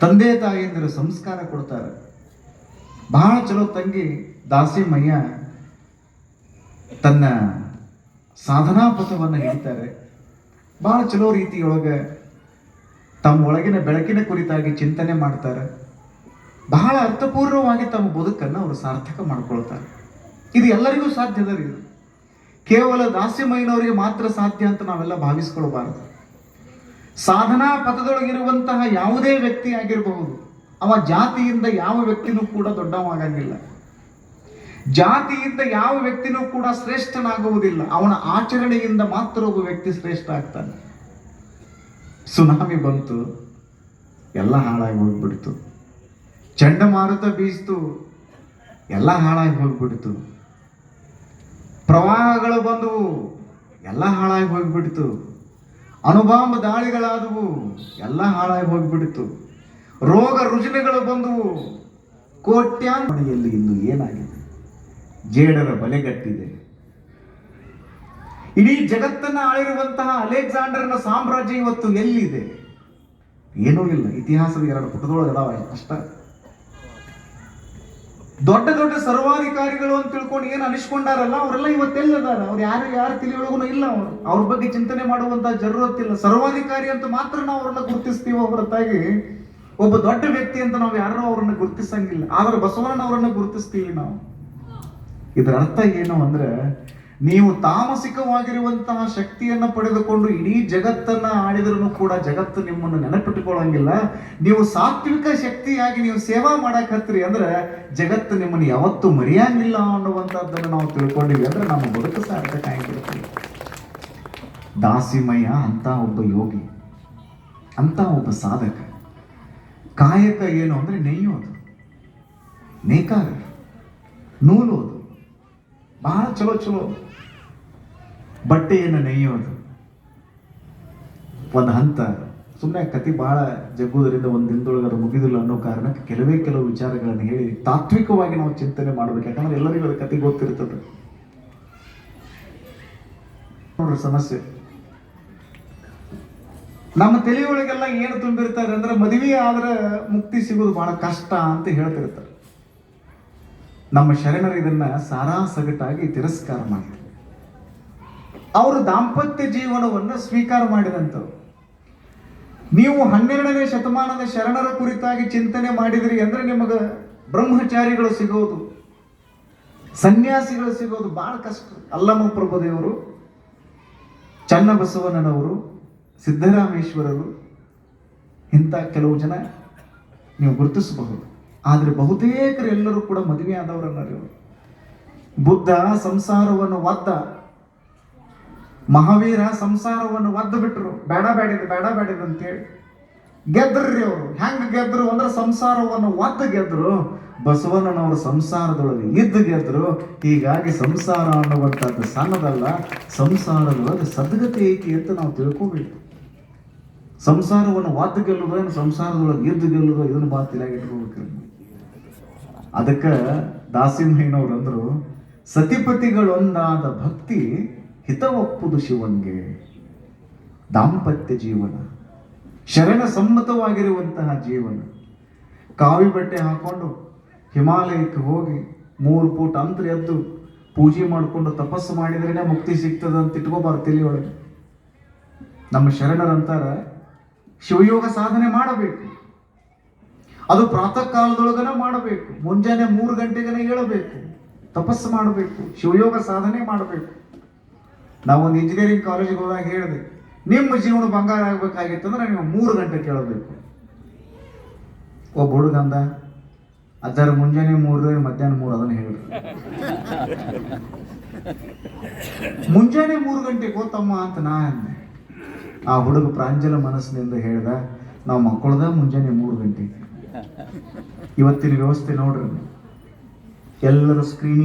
ತಂದೆ ತಾಯಿಯಂದಿರು ಸಂಸ್ಕಾರ ಕೊಡ್ತಾರೆ. ಬಹಳ ಚಲೋ ತಂಗಿ ದಾಸಿಮಯ್ಯ ತನ್ನ ಸಾಧನಾ ಪಥವನ್ನು ಹಿಡಿತಾರೆ. ಬಹಳ ಚಲೋ ರೀತಿಯೊಳಗೆ ತಮ್ಮ ಒಳಗಿನ ಬೆಳಕಿನ ಕುರಿತಾಗಿ ಚಿಂತನೆ ಮಾಡ್ತಾರೆ. ಬಹಳ ಅರ್ಥಪೂರ್ಣವಾಗಿ ತಮ್ಮ ಬದುಕನ್ನು ಅವರು ಸಾರ್ಥಕ ಮಾಡ್ಕೊಳ್ತಾರೆ. ಇದು ಎಲ್ಲರಿಗೂ ಸಾಧ್ಯದ ರೀ ಇದು. ಕೇವಲ ದಾಸ್ಯಮಯ್ಯನವರಿಗೆ ಮಾತ್ರ ಸಾಧ್ಯ ಅಂತ ನಾವೆಲ್ಲ ಭಾವಿಸ್ಕೊಳ್ಬಾರದು. ಸಾಧನಾ ಪಥದೊಳಗಿರುವಂತಹ ಯಾವುದೇ ವ್ಯಕ್ತಿ ಆಗಿರಬಹುದು, ಅವ ಜಾತಿಯಿಂದ ಯಾವ ವ್ಯಕ್ತಿನೂ ಕೂಡ ದೊಡ್ಡವಾಗಂಗಿಲ್ಲ ಜಾತಿಯಿಂದ ಯಾವ ವ್ಯಕ್ತಿನೂ ಕೂಡ ಶ್ರೇಷ್ಠನಾಗುವುದಿಲ್ಲ. ಅವನ ಆಚರಣೆಯಿಂದ ಮಾತ್ರ ಒಬ್ಬ ವ್ಯಕ್ತಿ ಶ್ರೇಷ್ಠ ಆಗ್ತಾನೆ. ಸುನಾಮಿ ಬಂತು, ಎಲ್ಲ ಹಾಳಾಗಿ ಹೋಗ್ಬಿಡ್ತು. ಚಂಡಮಾರುತ ಬೀಸ್ತು, ಎಲ್ಲ ಹಾಳಾಗಿ ಹೋಗ್ಬಿಡ್ತು. ಪ್ರವಾಹಗಳು ಬಂದವು, ಎಲ್ಲ ಹಾಳಾಗಿ ಹೋಗ್ಬಿಡ್ತು. ಅಣುಬಾಂಬ್ ದಾಳಿಗಳಾದವು. ಎಲ್ಲ ಹಾಳಾಗಿ ಹೋಗಿಬಿಡಿತು. ರೋಗ ರುಜಿನಗಳು ಬಂದವು. ಕೋಟ್ಯಾಂಗಣಿಯಲ್ಲಿ ಇಂದು ಏನಾಗಿದೆ? ಜೇಡರ ಬಲೆಗಟ್ಟಿದೆ. ಇಡೀ ಜಗತ್ತನ್ನ ಆಳಿರುವಂತಹ ಅಲೆಕ್ಸಾಂಡರ್ನ ಸಾಮ್ರಾಜ್ಯ ಇವತ್ತು ಎಲ್ಲಿದೆ? ಏನೂ ಇಲ್ಲ. ಇತಿಹಾಸದ ಎರಡು ಪುಟದೊಳಗೆ ಅದಾವ. ಅಷ್ಟ. ದೊಡ್ಡ ದೊಡ್ಡ ಸರ್ವಾಧಿಕಾರಿಗಳು ಅಂತ ತಿಳ್ಕೊಂಡು ಏನು ಅನಿಸ್ಕೊಂಡಾರಲ್ಲ, ಅವರೆಲ್ಲ ಇವತ್ತೆಲ್ಲದಾರ? ಅವ್ರು ಯಾರು ಯಾರು ತಿಳಿಯೊಳಗೂ ಇಲ್ಲ ಅವರು. ಅವ್ರ ಬಗ್ಗೆ ಚಿಂತನೆ ಮಾಡುವಂತ ಜरूरತ್ತಿಲ್ಲ ಸರ್ವಾಧಿಕಾರಿ ಅಂತ ಮಾತ್ರ ನಾವು ಅವ್ರನ್ನ ಗುರುತಿಸ್ತೀವಿ ಹೊರತಾಗಿ ಒಬ್ಬ ದೊಡ್ಡ ವ್ಯಕ್ತಿ ಅಂತ ನಾವು ಯಾರೋ ಅವ್ರನ್ನ ಗುರುತಿಸಂಗಿಲ್ಲ. ಆದ್ರೆ ಬಸವಣ್ಣ ಅವರನ್ನ ಗುರುತಿಸ್ತೀವಿ ನಾವು. ಇದರ ಅರ್ಥ ಏನು ಅಂದ್ರೆ ನೀವು ತಾಮಸಿಕವಾಗಿರುವಂತಹ ಶಕ್ತಿಯನ್ನು ಪಡೆದುಕೊಂಡು ಇಡೀ ಜಗತ್ತನ್ನ ಆಡಿದ್ರೂ ಕೂಡ ಜಗತ್ತು ನಿಮ್ಮನ್ನು ನೆನಪಿಟ್ಟುಕೊಳ್ಳಂಗಿಲ್ಲ. ನೀವು ಸಾತ್ವಿಕ ಶಕ್ತಿಯಾಗಿ ನೀವು ಸೇವಾ ಮಾಡಕ್ ಹತ್ತಿರಿ ಅಂದ್ರೆ ಜಗತ್ತು ನಿಮ್ಮನ್ನು ಯಾವತ್ತೂ ಮರೆಯಂಗಿಲ್ಲ ಅನ್ನುವಂಥದ್ದನ್ನು ನಾವು ತಿಳ್ಕೊಂಡಿವಿ ಅಂದ್ರೆ ನಮ್ಮ ಬದುಕು ಸಾರ್ಥಕ ಆಗಿರುತ್ತೆ ದಾಸಿಮಯ ಅಂತ ಒಬ್ಬ ಯೋಗಿ, ಅಂತ ಒಬ್ಬ ಸಾಧಕ. ಕಾಯಕ ಏನು ಅಂದ್ರೆ ನೆಯ್ಯೋದು ನೇಕಾರ ನೂಲೋದು. ಬಹಳ ಚಲೋ ಚಲೋ. ಬಟ್ಟೆಯನ್ನು ನೆಯ್ಯೋದು ಒಂದು ಹಂತ. ಸುಮ್ಮನೆ ಕತಿ ಬಹಳ ಜಗ್ಗುವುದರಿಂದ ಒಂದು ದಿನದೊಳಗೆ ಅದು ಮುಗಿದಿಲ್ಲ ಅನ್ನೋ ಕಾರಣಕ್ಕೆ ಕೆಲವೇ ಕೆಲವು ವಿಚಾರಗಳನ್ನು ಹೇಳಿ ತಾತ್ವಿಕವಾಗಿ ನಾವು ಚಿಂತನೆ ಮಾಡಬೇಕು. ಯಾಕಂದ್ರೆ ಎಲ್ಲರಿಗೂ ಅದು ಕತೆ ಗೊತ್ತಿರ್ತದೆ. ನೋಡ್ರಿ ಸಮಸ್ಯೆ. ನಮ್ಮ ತಲೆಯೊಳಗೆಲ್ಲ ಏನು ತುಂಬಿರ್ತಾರೆ ಅಂದ್ರೆ ಮದುವೆ ಆದ್ರೆ ಮುಕ್ತಿ ಸಿಗೋದು ಬಹಳ ಕಷ್ಟ ಅಂತ ಹೇಳ್ತಿರ್ತಾರೆ. ನಮ್ಮ ಶರಣರು ಇದನ್ನ ಸಾರಾ ಸಗಟಾಗಿ ತಿರಸ್ಕಾರ ಮಾಡಿದ್ರು ಅವರು ದಾಂಪತ್ಯ ಜೀವನವನ್ನು ಸ್ವೀಕಾರ ಮಾಡಿದಂಥವು ನೀವು ಹನ್ನೆರಡನೇ ಶತಮಾನದ ಶರಣರ ಕುರಿತಾಗಿ ಚಿಂತನೆ ಮಾಡಿದಿರಿ ಅಂದ್ರೆ ನಿಮಗೆ ಬ್ರಹ್ಮಚಾರಿಗಳು ಸಿಗೋದು, ಸನ್ಯಾಸಿಗಳು ಸಿಗೋದು ಬಹಳ ಕಷ್ಟ. ಅಲ್ಲಮ್ಮ ಪ್ರಭುದೇವರು, ಚನ್ನಬಸವಣ್ಣನವರು, ಸಿದ್ದರಾಮೇಶ್ವರರು, ಇಂಥ ಕೆಲವು ಜನ ನೀವು ಗುರುತಿಸಬಹುದು. ಆದರೆ ಬಹುತೇಕರು ಎಲ್ಲರೂ ಕೂಡ ಮದುವೆ ಆದವರನ್ನ ಬುದ್ಧ, ಸಂಸಾರವನ್ನು ಒದ್ದ ಮಹಾವೀರ ಸಂಸಾರವನ್ನು ಒದ್ದು ಬಿಟ್ರು. ಬೇಡ ಬೇಡಿದ ಬೇಡ ಬೇಡಿದ ಅಂತೇಳಿ. ಗೆದ್ರಿ ಅವರು. ಹೆಂಗ್ ಗೆದ್ರು? ಅಂದ್ರೆ ಸಂಸಾರವನ್ನು ಒದ್ದು ಗೆದ್ರು. ಬಸವಣ್ಣನವರು ಸಂಸಾರದೊಳಗೆ ಇದ್ದು ಗೆದ್ರು. ಹೀಗಾಗಿ ಸಂಸಾರ ಅನ್ನುವಂಥದ್ದು ಸಣ್ಣದಲ್ಲ, ಸಂಸಾರದೊಳಗೆ ಸದ್ಗತಿ ಐತಿ ಅಂತ ನಾವು ತಿಳ್ಕೊಬೇಕು. ಸಂಸಾರವನ್ನು ಒದ್ದು ಗೆಲ್ಲುವುದು ಏನು ಸಂಸಾರದೊಳಗೆ ಇದ್ದು ಗೆಲ್ಲುವುದು ಇದನ್ನು ಬಾ ತಲೆಯಾಗಿ ಇಟ್ಕೋಬೇಕು ಅದಕ್ಕೆ ದಾಸಿಂಹಯ್ಯನವರು ಅಂದ್ರು, ಸತಿಪತಿಗಳೊಂದಾದ ಭಕ್ತಿ ಹಿತವಪ್ಪುದು ಶಿವನ್ಗೆ ದಾಂಪತ್ಯ ಜೀವನ ಶರಣ ಸಮ್ಮತವಾಗಿರುವಂತಹ ಜೀವನ. ಕಾವಿ ಬಟ್ಟೆ ಹಾಕೊಂಡು ಹಿಮಾಲಯಕ್ಕೆ ಹೋಗಿ ಮೂರು ಫೂಟ್ ಅಂತರ ಎದ್ದು ಪೂಜೆ ಮಾಡಿಕೊಂಡು ತಪಸ್ಸು ಮಾಡಿದ್ರೇನೆ ಮುಕ್ತಿ ಸಿಗ್ತದೆ ಅಂತ ಇಟ್ಕೋಬಾರ್ದು ತಿಳಿಯೊಳಗೆ ನಮ್ಮ ಶರಣರಂತಾರ ಶಿವಯೋಗ ಸಾಧನೆ ಮಾಡಬೇಕು. ಅದು ಪ್ರಾತಃ ಕಾಲದೊಳಗನ ಮಾಡಬೇಕು. ಮುಂಜಾನೆ ಮೂರು ಗಂಟೆಗನ ಏಳಬೇಕು. ತಪಸ್ಸು ಮಾಡಬೇಕು. ಶಿವಯೋಗ ಸಾಧನೆ ಮಾಡಬೇಕು. ನಾವೊಂದು ಇಂಜಿನಿಯರಿಂಗ್ ಕಾಲೇಜಿಗೆ ಹೋದಾಗ ಹೇಳಿದೆ, ನಿಮ್ಮ ಜೀವನ ಬಂಗಾರ ಆಗ್ಬೇಕಾಗಿತ್ತಂದ್ರೆ ನೀವು ಮೂರು ಗಂಟೆ ಕೇಳಬೇಕು. ಒಬ್ಬ ಹುಡುಗ ಅಂದ ಅಜ್ಜಾರ ಮುಂಜಾನೆ ಮೂರು ಮಧ್ಯಾಹ್ನ ಮೂರು ಅದನ್ನ ಹೇಳಿ ಮುಂಜಾನೆ ಮೂರು ಗಂಟೆ ಗೋತಮ್ಮ ಅಂತ ನಾ ಅಂದೆ. ಆ ಹುಡುಗ ಪ್ರಾಂಜಲ ಮನಸ್ಸಿನಿಂದ ಹೇಳ್ದ, ನಾವು ಮಕ್ಕಳದ ಮುಂಜಾನೆ ಮೂರು ಗಂಟೆಗೆ. ಇವತ್ತಿನ ವ್ಯವಸ್ಥೆ ನೋಡ್ರಿ ಎಲ್ಲರೂ ಸ್ಕ್ರೀನಿಂಗ್